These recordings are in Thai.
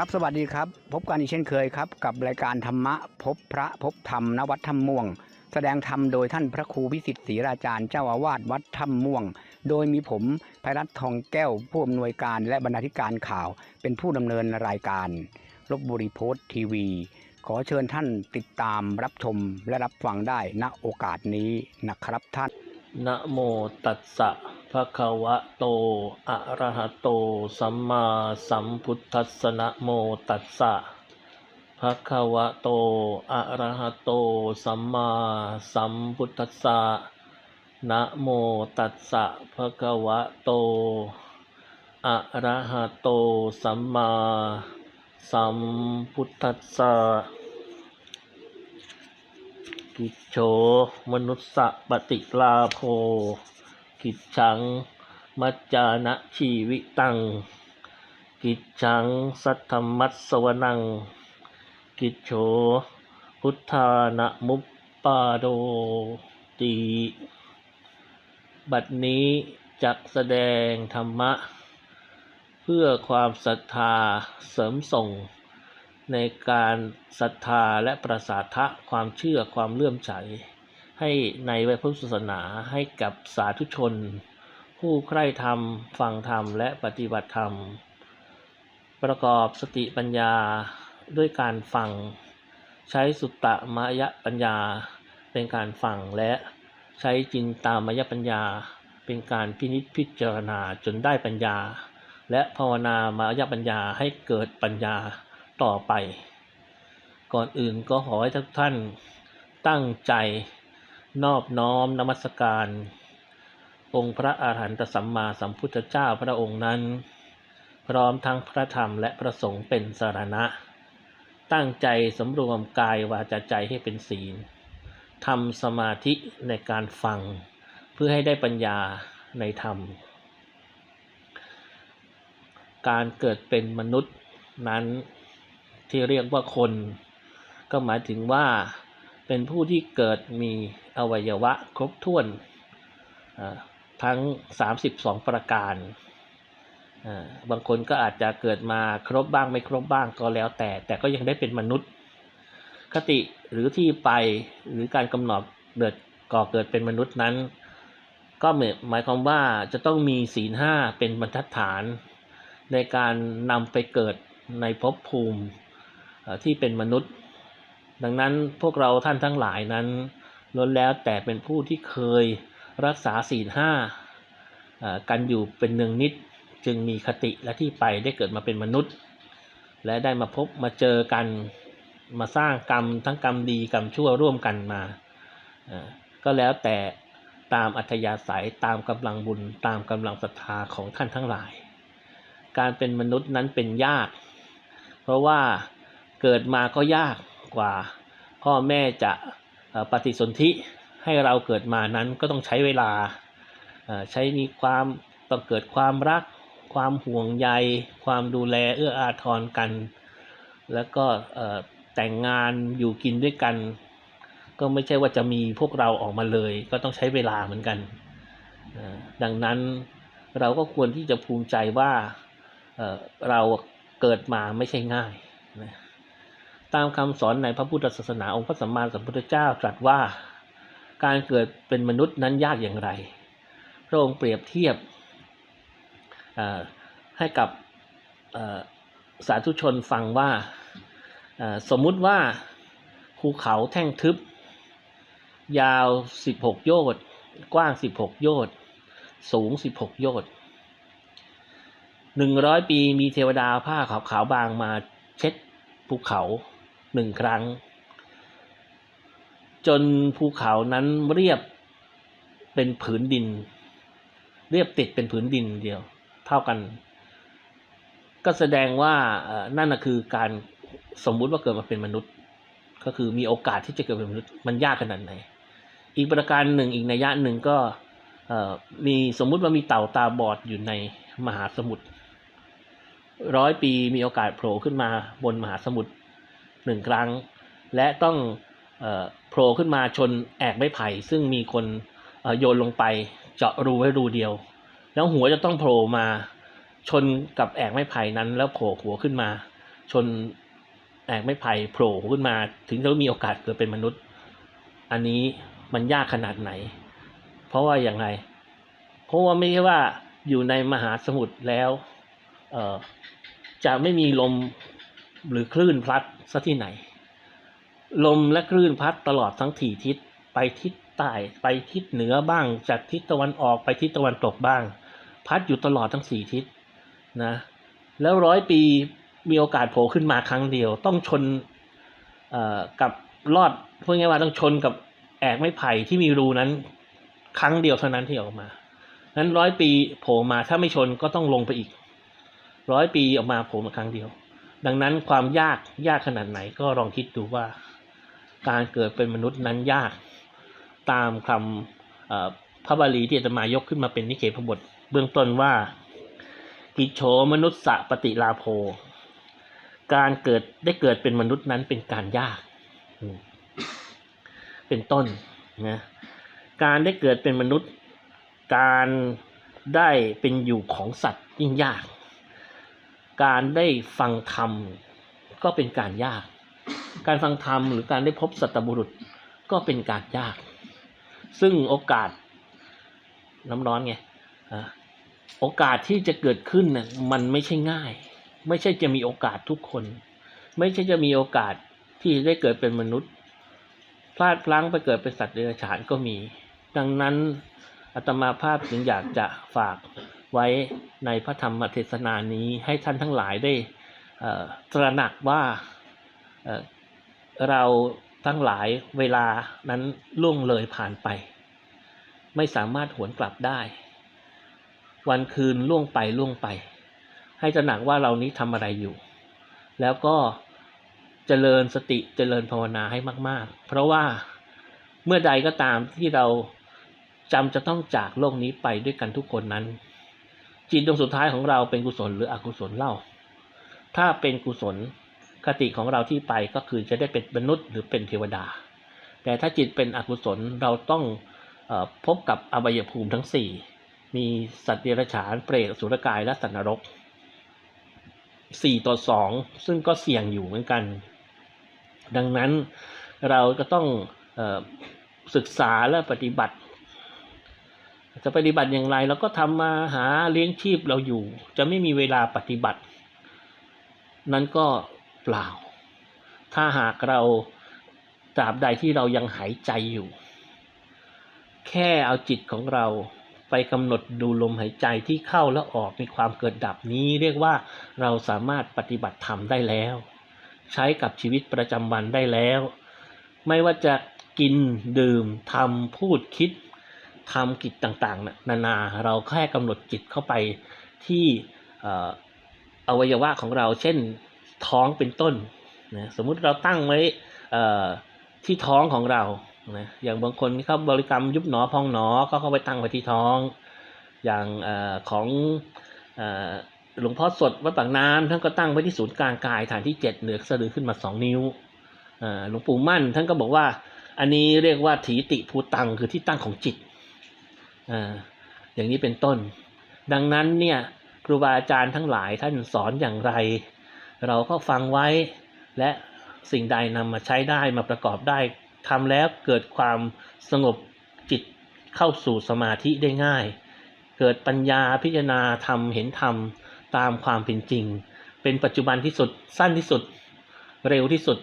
ครับสวัสดีครับ พบกันอีกเช่นเคยครับ กับรายการธรรมะพบพระพบธรรมณวัดถ้ำม่วง แสดงธรรมโดยท่านพระครูวิสิทธิ์ศรีราจารย์เจ้าอาวาสวัดถ้ำม่วง โดยมีผมไพรัตน์ทองแก้วผู้อำนวยการและบรรณาธิการข่าว เป็นผู้ดำเนินรายการลบบุรีโพสต์ทีวี ขอเชิญท่านติดตามรับชมและรับฟังได้ณโอกาสนี้นะครับท่านนะโมตัสสะ ภะคะวะโต อะระหะโต สัมมาสัมพุทธัสสะนะโมตัสสะภะคะวะโต อะระหะโต สัมมาสัมพุทธัสสะนะโมตัสสะภะคะวะโต อะระหะโต สัมมาสัมพุทธัสสะกิจโฉมนุสสะปฏิลาโภ กิจฉัง มัจจานะชีวิตัง กิจฉัง สัทธมัสสวนัง กิจโฉพุทธานะมุปปาโดติบัดนี้จักแสดงธรรมะ เพื่อความศรัทธาเสริมส่ง ในการศรัทธาและประสาทะความเชื่อความเลื่อมใส ให้ในพระพุทธศาสนาให้กับสาธุชน ผู้ใคร่ธรรม ฟังธรรม และปฏิบัติธรรม ประกอบสติปัญญาด้วยการฟัง ใช้สุตตมยปัญญาเป็นการฟังและใช้จินตามยปัญญา เป็นการพินิจพิจารณาจนได้ปัญญา และภาวนามายปัญญาให้เกิดปัญญาต่อไป ก่อนอื่นก็ขอให้ทุกท่านตั้งใจ นอบน้อมนมัสการ องค์พระอาหารหันตสัมมาสัมพุทธเจ้าพระองค์นั้น พร้อมทั้งพระธรรมและพระสงฆ์เป็นสารณะ ตั้งใจสำรวมกายวาจาใจให้เป็นศีลทำสมาธิในการฟัง เพื่อให้ได้ปัญญาในธรรม การเกิดเป็นมนุษย์นั้นที่เรียกว่าคน ก็หมายถึงว่า เป็นผู้ที่เกิดมีอวัยวะครบถ้วนทั้ง 32 ประการ บางคนก็อาจจะเกิดมาครบบ้างไม่ครบบ้างก็แล้วแต่ แต่ก็ยังได้เป็นมนุษย์ คติหรือที่ไปหรือการกำหนดเกิดก่อเกิดเป็นมนุษย์นั้น ก็หมายความว่าจะต้องมีศีลห้าเป็นบรรทัดฐาน ในการนำไปเกิดในภพภูมิที่เป็นมนุษย์ ดังนั้นพวกเราท่านทั้งหลายนั้นล้นแล้วแต่เป็นผู้ที่เคยรักษาศีลห้ากันอยู่เป็นเนืองนิดจึงมีคติและที่ไปได้เกิดมาเป็นมนุษย์ และได้มาพบมาเจอกันมาสร้างกรรมทั้งกรรมดีกรรมชั่วร่วมกันมา ก็แล้วแต่ตามอัธยาศัยตามกำลังบุญตามกำลังศรัทธาของท่านทั้งหลาย การเป็นมนุษย์นั้นเป็นยาก เพราะว่าเกิดมาก็ยาก กว่าพ่อแม่จะปฏิสนธิให้เราเกิดมานั้นก็ต้องใช้เวลาใช้มีความต้องเกิดความรัก ความห่วงใย ความดูแลเอื้ออาทรกัน แล้วก็แต่งงานอยู่กินด้วยกัน ก็ไม่ใช่ว่าจะมีพวกเราออกมาเลย ก็ต้องใช้เวลาเหมือนกัน ดังนั้นเราก็ควรที่จะภูมิใจว่าเราเกิดมาไม่ใช่ง่ายนะ ตามคำสอนในพระพุทธศาสนาองค์พระสัมมาสัมพุทธเจ้าตรัสว่าการเกิดเป็นมนุษย์นั้นยากอย่างไร พระองค์เปรียบเทียบให้กับสาธุชนฟังว่าสมมุติว่าภูเขาแท่งทึบ ยาว 16 โยชน์ กว้าง 16 โยชน์ สูง 16 โยชน์หนึ่งร้อยปีมีเทวดาผ้าขาวขาวบางมาเช็ดภูเขา หนึ่งครั้ง จนภูเขานั้นเรียบเป็นผืนดิน เรียบติดเป็นผืนดินเดียว เท่ากัน ก็แสดงว่านั่นคือการสมมุติว่าเกิดมาเป็นมนุษย์ ก็คือมีโอกาสที่จะเกิดเป็นมนุษย์มันยากขนาดไหน อีกประการหนึ่งอีกนัยยะหนึ่งก็มีสมมุติว่ามีเต่าตาบอดอยู่ในมหาสมุทรร้อยปีมีโอกาสโผล่ขึ้นมาบนมหาสมุทร หนึ่งครั้ง และต้องโผล่ขึ้นมาชนแอกไม้ไผ่ ซึ่งมีคนโยนลงไปเจาะรูไว้รูเดียว แล้วหัวจะต้องโผล่มาชนกับแอกไม้ไผ่นั้น แล้วโผล่หัวขึ้นมา ชนแอกไม้ไผ่โผล่ขึ้นมา ถึงจะมีโอกาสเกิดเป็นมนุษย์ อันนี้มันยากขนาดไหน เพราะว่าอย่างไร เพราะว่าไม่ใช่ว่าอยู่ในมหาสมุทรแล้วจะไม่มีลม หรือคลื่นพัดซะที่ไหน ลมและคลื่นพัดตลอดทั้งสี่ทิศไปทิศใต้ไปทิศเหนือบ้าง จากทิศตะวันออกไปทิศตะวันตกบ้าง พัดอยู่ตลอดทั้งสี่ทิศนะแล้วร้อยปีมีโอกาสโผล่ขึ้นมาครั้งเดียว ต้องชนกับลอดพูดง่ายๆว่าต้องชนกับแอกไม้ไผ่ที่มีรูนั้นครั้งเดียวเท่านั้นที่ออกมา นั้นร้อยปีโผล่มาถ้าไม่ชนก็ต้องลงไปอีกร้อยปีออกมาโผล่มาครั้งเดียว ดังนั้นความยากยากขนาดไหนก็ลองคิดดูว่า การเกิดเป็นมนุษย์นั้นยากตามคำพระบาลีที่อาจะมายกขึ้นมาเป็นนิเคปบทเบื้องต้นว่ากิจโฉมนุษย์สะปฏิลาโภ การเกิดได้เกิดเป็นมนุษย์นั้นเป็นการยาก เป็นต้นนะการได้เกิดเป็นมนุษย์ การได้เป็นอยู่ของสัตว์ยิ่งยาก การได้ฟังธรรมก็เป็นการยาก การฟังธรรมหรือการได้พบสัตบุรุษก็เป็นการยาก ซึ่งโอกาสน้ำร้อนไงโอกาสที่จะเกิดขึ้นน่ะมันไม่ใช่ง่าย ไม่ใช่จะมีโอกาสทุกคน ไม่ใช่จะมีโอกาสที่ได้เกิดเป็นมนุษย์ พลาดพลั้งไปเกิดเป็นสัตว์เดรัจฉานก็มี ดังนั้นอาตมาภาพจึงอยากจะฝากไว้ ในพระธรรมเทศนานี้ให้ท่านทั้งหลายได้ตระหนักว่าเเราทั้งหลายเวลานั้นล่วงเลยผ่านไป ไม่สามารถหวนกลับได้ วันคืนล่วงไปล่วงไป ให้ตระหนักว่าเรานี้ทำอะไรอยู่ แล้วก็เจริญสติเจริญภาวนาให้มาก ๆ เพราะว่าเมื่อใดก็ตามที่เราจำจะต้องจากโลกนี้ไปด้วยกันทุกคนนั้น จิตดวงสุดท้ายของเราเป็นกุศลหรืออกุศลเล่า ถ้าเป็นกุศลคติของเราที่ไปก็คือจะได้เป็นมนุษย์หรือเป็นเทวดา แต่ถ้าจิตเป็นอกุศลเราต้องอพบกับอบายภูมิทั้งสี่มีสัตว์เดรัจฉานเปรตสุรกายและสัตว์นรกสี่ต่อสองซึ่งก็เสี่ยงอยู่เหมือนกัน ดังนั้นเราก็ต้องอศึกษาและปฏิบัติ จะปฏิบัติอย่างไรเราก็ทำมาหาเลี้ยงชีพเราอยู่ จะไม่มีเวลาปฏิบัติ นั้นก็เปล่า ถ้าหากเราตราบใดที่เรายังหายใจอยู่ แค่เอาจิตของเราไปกำหนดดูลมหายใจที่เข้าและออกมีความเกิดดับนี้ เรียกว่าเราสามารถปฏิบัติธรรมได้แล้ว ใช้กับชีวิตประจำวันได้แล้ว ไม่ว่าจะกินดื่มทำพูดคิด ทำกิจต่างๆน่ะนานา เราแค่กำหนดจิตเข้าไปที่ออวัยวะของเรา เช่นท้องเป็นต้นนะสมมุติเราตั้งไว้ที่ท้องของเรานะอย่างบางคนเขาบริกรรมยุบหนอพองหนอก็เข้าไปตั้งไว้ที่ท้อง อย่างอของอหลวงพ่อสดวัดปากน้ำท่านก็ตั้งไว้ที่ศูนย์กลางกายฐานที่เจ็ดเหนือสะดือขึ้นมาสองนิ้วหลวงปู่มั่นท่านก็บอกว่า อันนี้เรียกว่าถีติภูตังคือที่ตั้งของจิต อย่างนี้เป็นต้น ดังนั้นเนี่ยครูบาอาจารย์ทั้งหลายท่านสอนอย่างไร เราก็ฟังไว้และสิ่งใดนำมาใช้ได้มาประกอบได้ทำแล้วเกิดความสงบจิตเข้าสู่สมาธิได้ง่าย เกิดปัญญาพิจารณาธรรมเห็นธรรมตามความเป็นจริง เป็นปัจจุบันที่สุดสั้นที่สุด เร็วที่สุด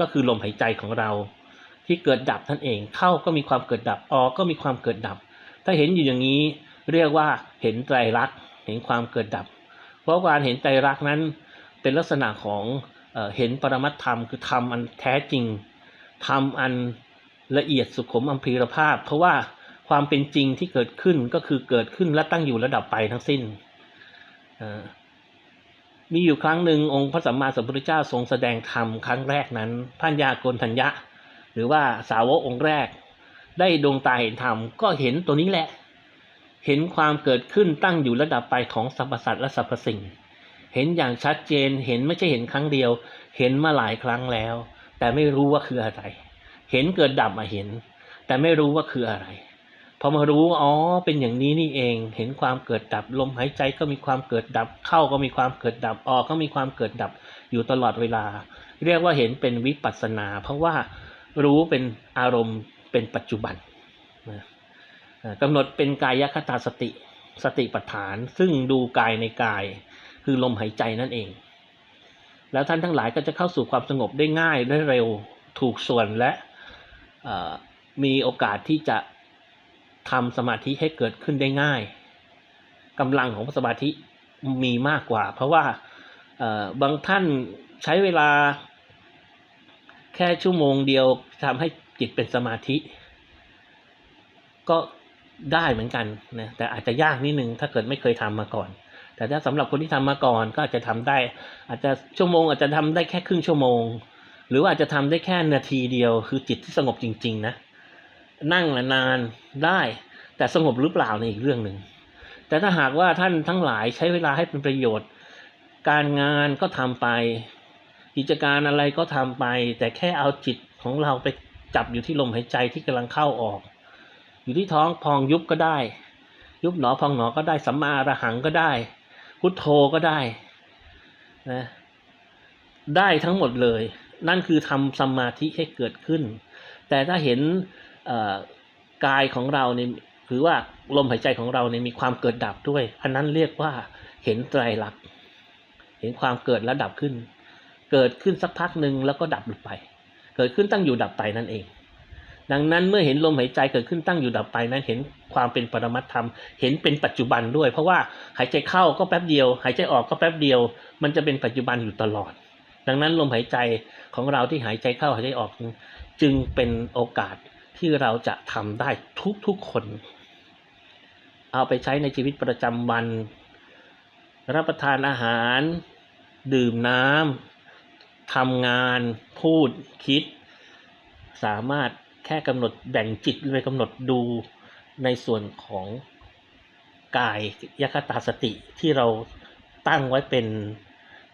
ก็คือลมหายใจของเรา ที่เกิดดับนั่นเองเข้าก็มีความเกิดดับออกก็มีความเกิดดับ ถ้าเห็นอยู่อย่างนี้เรียกว่าเห็นไตรลักษณ์เห็นความเกิดดับ เพราะการเห็นไตรลักษณ์นั้นเป็นลักษณะของเอเห็นปรมัตธรรม คือธรรมอันแท้จริงธรรมอันละเอียดสุขุมอัมพีรภาพ เพราะว่าความเป็นจริงที่เกิดขึ้นก็คือเกิดขึ้นและตั้งอยู่ระดับไปทั้งสิ้น มีอยู่ครั้งหนึ่งองค์พระสัมมาสัมพุทธเจ้าทรงแสดงธรรมครั้งแรกนั้นท่านยาโกนทัญญะ หรือว่าสาวกองค์แรก ได้ดวงตาเห็นธรรมก็เห็นตัวนี้แหละ เห็นความเกิดขึ้นตั้งอยู่ระดับไปของสรรพสัตว์และสรรพสิ่ง เห็นอย่างชัดเจนเห็นไม่ใช่เห็นครั้งเดียว เห็นมาหลายครั้งแล้ว แต่ไม่รู้ว่าคืออะไร เห็นเกิดดับมาเห็น แต่ไม่รู้ว่าคืออะไรพอมารู้อ๋อเป็นอย่างนี้นี่เอง เห็นความเกิดดับลมหายใจก็มีความเกิดดับ เข้าก็มีความเกิดดับออกก็มีความเกิดดับอยู่ตลอดเวลา เรียกว่าเห็นเป็นวิปัสสนา เพราะว่ารู้เป็นอารมณ์ เป็นปัจจุบันนะกำหนดเป็นกายคตาสติสติปัฏฐาน ซึ่งดูกายในกาย คือลมหายใจนั่นเอง แล้วท่านทั้งหลายก็จะเข้าสู่ความสงบได้ง่ายได้เร็วถูกส่วนและมีโอกาสที่จะทำสมาธิให้เกิดขึ้นได้ง่ายกำลังของสมาธิมีมากกว่า เพราะว่าบางท่านใช้เวลาแค่ชั่วโมงเดียวทำให้ จิตเป็นสมาธิ ก็ได้เหมือนกันนะแต่อาจจะยากนิดนึงถ้าเกิดไม่เคยทำมาก่อน แต่ถ้าสำหรับคนที่ทำมาก่อนก็อาจจะทำได้ อาจจะชั่วโมง อาจจะทำได้แค่ครึ่งชั่วโมง หรือว่าอาจจะทำได้แค่นาทีเดียว คือจิตที่สงบจริง ๆ นะ นั่งนานได้แต่สงบหรือเปล่าในอีกเรื่องหนึ่งแต่ถ้าหากว่าท่านทั้งหลายใช้เวลาให้เป็นประโยชน์ การงานก็ทำไป กิจการอะไรก็ทำไป แต่แค่เอาจิตของเราไป จับอยู่ที่ลมหายใจที่กำลังเข้าออก อยู่ที่ท้องพองยุบก็ได้ ยุบหนอพองหนอก็ได้สัมมาอรหังก็ได้ พุทโธก็ได้นะได้ทั้งหมดเลย นั่นคือทำสมาธิให้เกิดขึ้น แต่ถ้าเห็นกายของเราเนี่ยหรือว่าลมหายใจของเราเนี่ยมีความเกิดดับด้วย อันนั้นเรียกว่าเห็นไตรลักษณ์ เห็นความเกิดและดับขึ้น เกิดขึ้นสักพักหนึ่งแล้วก็ดับลงไป เกิดขึ้นตั้งอยู่ดับไปนั่นเอง ดังนั้นเมื่อเห็นลมหายใจเกิดขึ้นตั้งอยู่ดับไปนั้นเห็นความเป็นปรมัตธรรม เห็นเป็นปัจจุบันด้วย เพราะว่าหายใจเข้าก็แป๊บเดียว หายใจออกก็แป๊บเดียว มันจะเป็นปัจจุบันอยู่ตลอด ดังนั้นลมหายใจของเราที่หายใจเข้าหายใจออกจึงเป็นโอกาสที่เราจะทำได้ทุกๆคน เอาไปใช้ในชีวิตประจำวัน รับประทานอาหาร ดื่มน้ำ ทำงานพูดคิด สามารถแค่กำหนดแบ่งจิตไปกำหนดดูในส่วนของกายยคตาสติที่เราตั้งไว้เป็น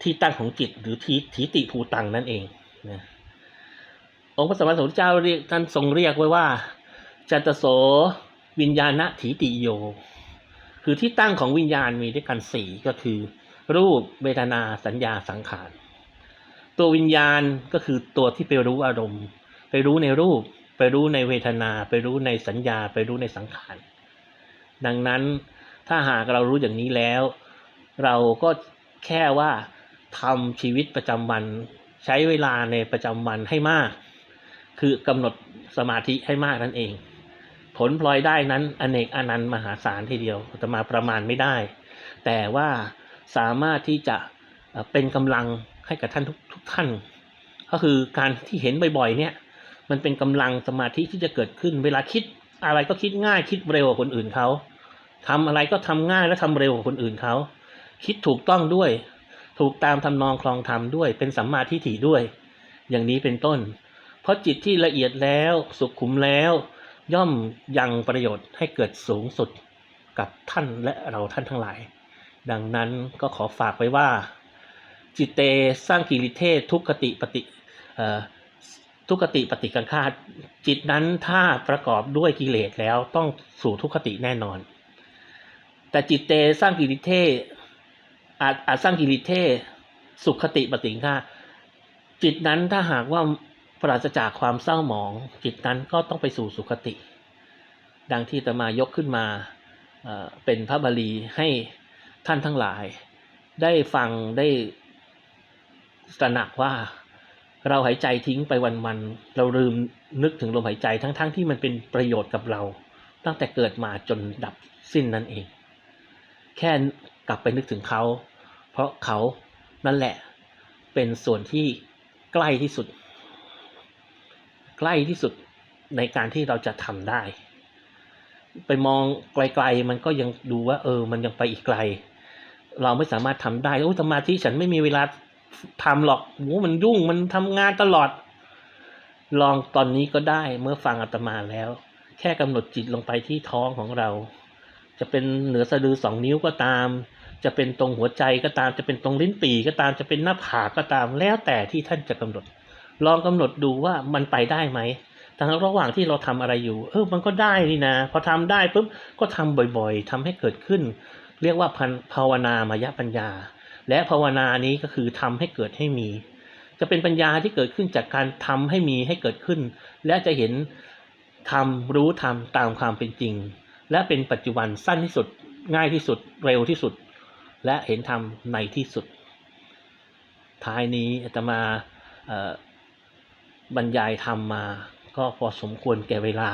ที่ตั้งของจิตหรือทีทิติภูตังนั่นเองนะองค์พระสัมมาสัมพุทธเจ้าเรียกท่านทรงเรียกไว้ว่า จัตโสวิญญาณถีติโย คือที่ตั้งของวิญญาณมีด้วยกันสี่ก็คือ รูปเวทนาสัญญาสังขาร ตัววิญญาณก็คือตัวที่ไปรู้อารมณ์ ไปรู้ในรูป ไปรู้ในเวทนา ไปรู้ในสัญญา ไปรู้ในสังขาร ดังนั้นถ้าหากเรารู้อย่างนี้แล้ว เราก็แค่ว่าทำชีวิตประจำวัน ใช้เวลาในประจำวันให้มาก คือกำหนดสมาธิให้มากนั่นเอง ผลพลอยได้นั้นอเนกอนันต์มหาศาลทีเดียวอาตมาประมาณไม่ได้ แต่ว่าสามารถที่จะเป็นกำลัง ให้กับท่านทุกทุกท่าน ก็คือการที่เห็นบ่อยๆ เนี่ย มันเป็นกำลังสมาธิที่จะเกิดขึ้น เวลาคิดอะไรก็คิดง่ายคิดเร็วกว่าคนอื่นเขาทำอะไรก็ทำง่ายและทำเร็วกว่าคนอื่นเขาคิดถูกต้องด้วย ถูกตามทำนองคลองธรรมด้วย เป็นสัมมาทิฏฐิด้วย อย่างนี้เป็นต้น เพราะจิตที่ละเอียดแล้วสุขุมแล้ว ย่อมยังประโยชน์ให้เกิดสูงสุดกับท่านและเราท่านทั้งหลาย ดังนั้นก็ขอฝากไว้ว่า จิตเตสร้างกิริเทศทุกขติปฏิทุกขติปฏิกังคาจิตนั้นถ้าประกอบด้วยกิเลสแล้วต้องสู่ทุกขติแน่นอน แต่จิตเตสร้างกิริเทศอาจอาจสร้างกิริเทศสุขติปฏิกังคาจิตนั้นถ้าหากว่าปราศจากความเศร้าหมอง จิตนั้นก็ต้องไปสู่สุขติ ดังที่ตมายกขึ้นมาเป็นพระบาลีให้ท่านทั้งหลาย ได้ฟังได้ ตระหนักว่าเราหายใจทิ้งไปวันๆ เราลืมนึกถึงลมหายใจทั้งๆทที่มันเป็นประโยชน์กับเรา ตั้งแต่เกิดมาจนดับสิ้นนั่นเอง แค่กลับไปนึกถึงเขา เพราะเขานั่นแหละเป็นส่วนที่ใกล้ที่สุด ใกล้ที่สุดในการที่เราจะทำได้ ไปมองไกลๆ มันก็ยังดูว่า เออ มันยังไปอีกไกล เราไม่สามารถทำได้โอ้สมาธิฉันไม่มีเวลา ทำหรอกโอ้มันยุ่งมันทำงานตลอด ลองตอนนี้ก็ได้เมื่อฟังอาตมาแล้ว แค่กำหนดจิตลงไปที่ท้องของเรา จะเป็นเหนือสะดือสองนิ้วก็ตาม จะเป็นตรงหัวใจก็ตามจะเป็นตรงลิ้นปี่ ก็ตามจะเป็นหน้าผากก็ตาม แล้วแต่ที่ท่านจะกำหนด ลองกำหนดดูว่ามันไปได้ไหมแต่ระหว่างที่เราทำอะไรอยู่ เออ มันก็ได้นี่นะ พอทำได้ปุ๊บ ก็ทำบ่อยๆทำให้เกิดขึ้น เรียกว่าพันภาวนามายปัญญา และภาวนานี้ก็คือทำให้เกิดให้มี จะเป็นปัญญาที่เกิดขึ้นจากการทำให้มีให้เกิดขึ้น และจะเห็นทำรู้ทำตามความเป็นจริง และเป็นปัจจุบันสั้นที่สุดง่ายที่สุดเร็วที่สุด และเห็นธรรมในที่สุด ท้ายนี้อาตมาบรรยายธรรมมา ก็พอสมควรแก่เวลา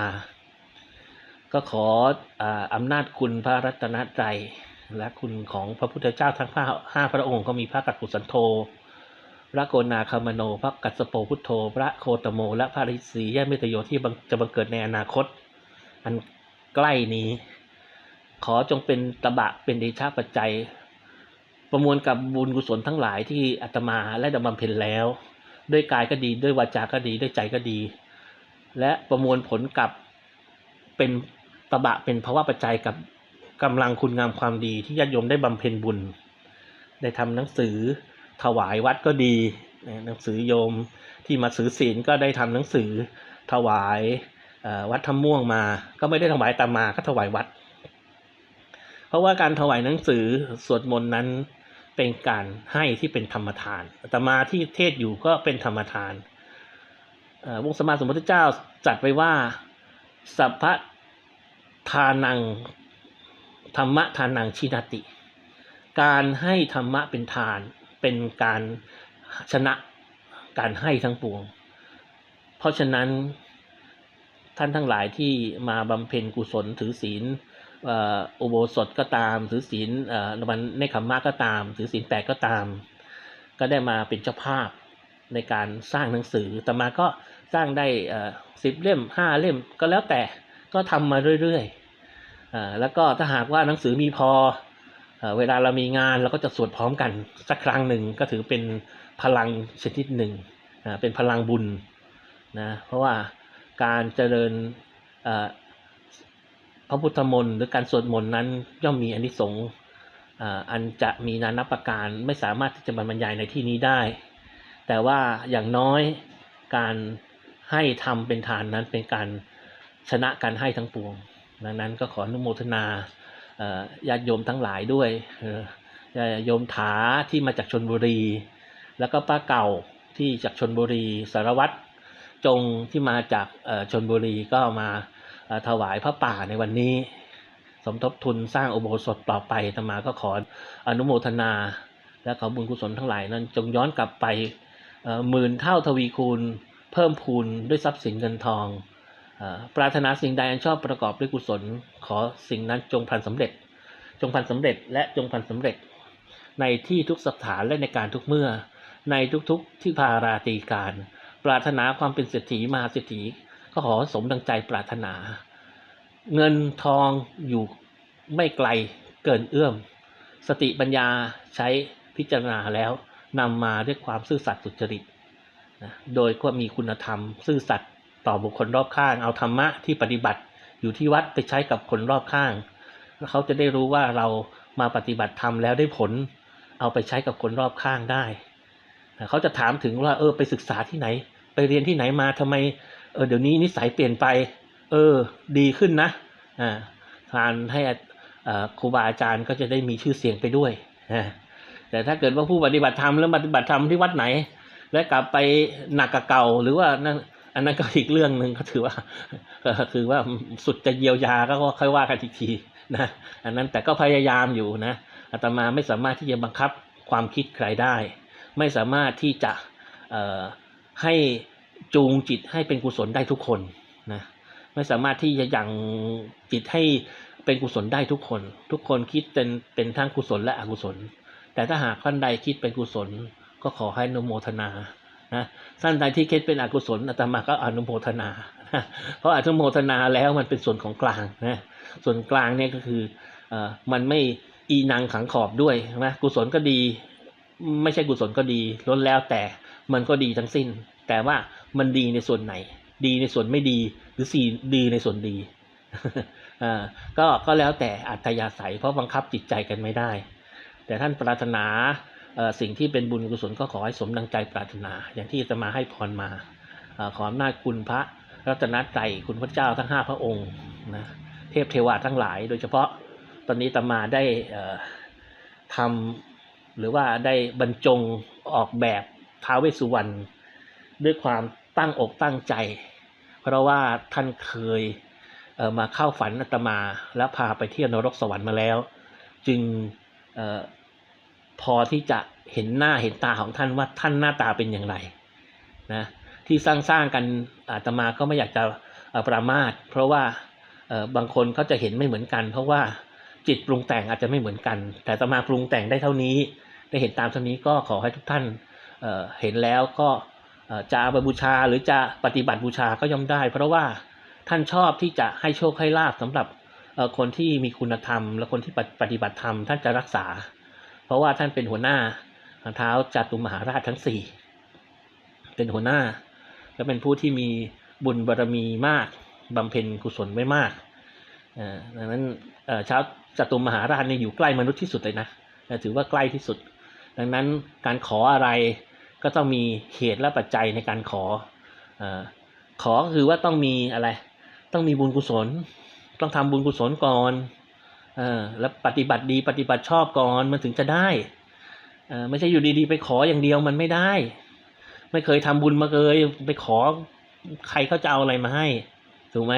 ก็ขอออำนาจคุณพระรัตนตรัย และคุณของพระพุทธเจ้าทั้งห้าห้าพระองค์ก็มีพระกัสสุสันโธพระโกนาคามโน พระกัสสโปพุทโธ พระโคตโม และพระฤาษีแยมิตโยที่จะบังเกิดในอนาคต อันใกล้นี้ ขอจงเป็นตบะเป็นเดชะปัจจัย ประมวลกับบุญกุศลทั้งหลายที่อาตมาและดำบำเพ็ญแล้ว ด้วยกายก็ดีด้วยวาจาก็ดีด้วยใจก็ดี และประมวลผลกับเป็นตบะเป็นภาวะปัจจัยกับ กำลังคุณงามความดีที่ญาติโยมได้บำเพ็ญบุญ ได้ทำหนังสือถวายวัดก็ดีหนังสือโยมที่มาสือศีลก็ได้ทำหนังสือถวายวัดทำม่วงมา ก็ไม่ได้ถวายตามมาก็ถวายวัด เพราะว่าการถวายหนังสือสวดมนต์นั้นเป็นการให้ที่เป็นธรรมทานอาตมาที่เทศอยู่ก็เป็นธรรมทานอ่อวงสมมาสมพุทธเจ้าจัดไว้ว่าสัพพะทานัง ธรรมะทานังชินาติ การให้ธรรมะเป็นทานเป็นการชนะการให้ทั้งปวง เพราะฉะนั้นท่านทั้งหลายที่มาบำเพ็ญกุศลถือศีลอุโบสถก็ตามถือศีลวันในขมมะก็ตามถือศีลแปดก็ตาม ก็ได้มาเป็นเจ้าภาพในการสร้างหนังสือแต่มาก็สร้างได้สิบเล่มห้าเล่มก็แล้วแต่ก็ทำมาเรื่อยๆ แล้วก็ถ้าหากว่าหนังสือมีพอเอ่อเวลาเรามีงานเราก็จะสวดพร้อมกันสักครั้งหนึ่งก็ถือเป็นพลังชนิดหนึ่งเป็นพลังบุญนะเพราะว่าการเจริญพระพุทธมนต์หรือการสวดมนต์นั้นย่อมมีอนิสงส์อันจะมีนานับประการไม่สามารถที่จะบรรยายในที่นี้ได้ แต่ว่าอย่างน้อยการให้ทำเป็นทานนั้นเป็นการชนะการให้ทั้งปวง ดังนั้นก็ขออนุโมทนาญาติโยมทั้งหลายด้วยญาติโยมถาที่มาจากชนบุรี แล้วก็ป้าเก่าที่จากชนบุรี สารวัตรจงที่มาจากชนบุรีก็มาถวายพระป่าในวันนี้ สมทบทุนสร้างอุโบสถต่อไปธรรมาก็ขออนุโมทนา และขอบุญกุศลทั้งหลายนั้น จงย้อนกลับไปหมื่นเท่าทวีคูณ เพิ่มพูนด้วยทรัพย์สินเงินทอง ปรารถนาสิ่งใดอันชอบประกอบด้วยกุศล ขอสิ่งนั้นจงพันสำเร็จ จงพันสำเร็จ และจงพันสำเร็จ ในที่ทุกสถานและในการทุกเมื่อ ในทุกๆที่พาราตีการ ปรารถนาความเป็นเศรษฐีมหาเศรษฐีก็ขอสมดังใจปรารถนา เงินทองอยู่ไม่ไกลเกินเอื้อม สติปัญญาใช้พิจารณาแล้วนำมาด้วยความซื่อสัตย์สุจริต โดยก็มีคุณธรรม ซื่อสัตย์ ต่อบุคคลรอบข้าง เอาธรรมะที่ปฏิบัติอยู่ที่วัดไปใช้กับคนรอบข้างเขาจะได้รู้ว่าเรามาปฏิบัติธรรมแล้วได้ผล เอาไปใช้กับคนรอบข้างได้ เขาจะถามถึงว่า เออ ไปศึกษาที่ไหน ไปเรียนที่ไหนมาทำไม เออ เดี๋ยวนี้นิสัยเปลี่ยนไป เออ ดีขึ้นนะ อ่าทานให้อ่อครูบาอาจารย์ก็จะได้มีชื่อเสียงไปด้วย แต่ถ้าเกิดว่าผู้ปฏิบัติธรรมแล้วปฏิบัติธรรมที่วัดไหน และกลับไปหนักกับเก่า หรือว่านั่น อันนั้นก็อีกเรื่องหนึ่งก็ถือว่าคือว่าสุดจะเยียวยาก็ค่อยว่ากันอีกทีนะอันนั้นแต่ก็พยายามอยู่นะอาตมาไม่สามารถที่จะบังคับความคิดใครได้ ไม่สามารถที่จะให้จูงจิตให้เป็นกุศลได้ทุกคนนะไม่สามารถที่จะยังจิตให้เป็นกุศลได้ทุกคน ทุกคนคิดเป็นเป็นทั้งกุศลและอกุศล แต่ถ้าหากท่านใดคิดเป็นกุศล ก็ขอให้นโมทนา นะท่านใดที่คิดเป็นอกุศลอาตมาก็อนุโมทนา เพราะอนุโมทนาแล้วมันเป็นส่วนของกลางนะส่วนกลางเนี่ยก็คืออมันไม่อีนางขังขอบด้วยนะกุศลก็ดี ไม่ใช่กุศลก็ดีล้นแล้วแต่มันก็ดีทั้งสิ้น แต่ว่ามันดีในส่วนไหน ดีในส่วนไม่ดีหรือสี่ดีในส่วนดีก็ก็แล้วแต่อัธยาศัยเพราะบังคับจิตใจกันไม่ได้ แต่ท่านปรารถนา สิ่งที่เป็นบุญกุศลก็ขอให้สมดังใจปรารถนา อย่างที่จะมาให้พรมาอขออำนาจคุณพระรัตนตรัยคุณพระเจ้าทั้งห้าพระองค์นะเทพเทวาทั้งหลาย โดยเฉพาะตอนนี้ตมาได้ทำหรือว่าได้บรรจงออกแบบท้าวเวสสุวรรณด้วยความตั้งอกตั้งใจ เพราะว่าท่านเคยเมาเข้าฝันอาตมา แล้วพาไปเที่ยวนรกสวรรค์มาแล้ว จึง พอที่จะเห็นหน้าเห็นตาของท่านว่าท่านหน้าตาเป็นอย่างไรนะที่สร้างสร้างๆกันอาตมาก็ไม่อยากจะประมาทเพราะว่าบางคนเขาจะเห็นไม่เหมือนกัน เพราะว่าจิตปรุงแต่งอาจจะไม่เหมือนกัน แต่ตมาปรุงแต่งได้เท่านี้ ได้เห็นตามเท่านี้ก็ขอให้ทุกท่านเเห็นแล้วก็จะเอาไปบูชาหรือจะปฏิบัติบูชาก็ย่อมได้ เพราะว่าท่านชอบที่จะให้โชคให้ลาบสำหรับคนที่มีคุณธรรม และคนที่ปฏิบัติธรรมท่านจะรักษา ราะว่าท่านเป็นหัวหน้าเท้าวจตุมหาราชทั้งสี่เป็นหัวหน้า และเป็นผู้ที่มีบุญบารรมีมากบำเพ็ญกุศลไว้มากเอ่อดังนั้นเอ่อชาวจตุมหาราชเนี่ยอยู่ใกล้มนุษย์ที่สุดเลยนะถือว่าใกล้ที่สุด ดังนั้นการขออะไรก็ต้องมีเหตุและปัจจัยในการขอเอ่อขอคือว่าต้องมีอะไร ต้องมีบุญกุศล ต้องทำบุญกุศลก่อน เออแล้วปฏิบัติดีปฏิบัติชอบก่อนมันถึงจะได้เออไม่ใช่อยู่ดีๆ ไปขออย่างเดียวมันไม่ได้ ไม่เคยทำบุญมาเลยไปขอใครเขาจะเอาอะไรมาให้ถูกไหม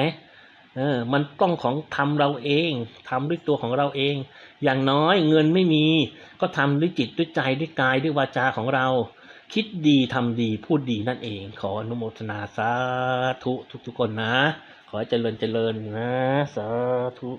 เออ มันต้องของทำเราเองทำด้วยตัวของเราเอง อย่างน้อยเงินไม่มี ก็ทำด้วยจิตด้วยใจด้วยกายด้วยวาจาของเรา คิดดีทำดีพูดดีนั่นเอง ขออนุโมทนาสาธุทุกๆคนนะ ขอให้เจริญเจริญนะ สาธุ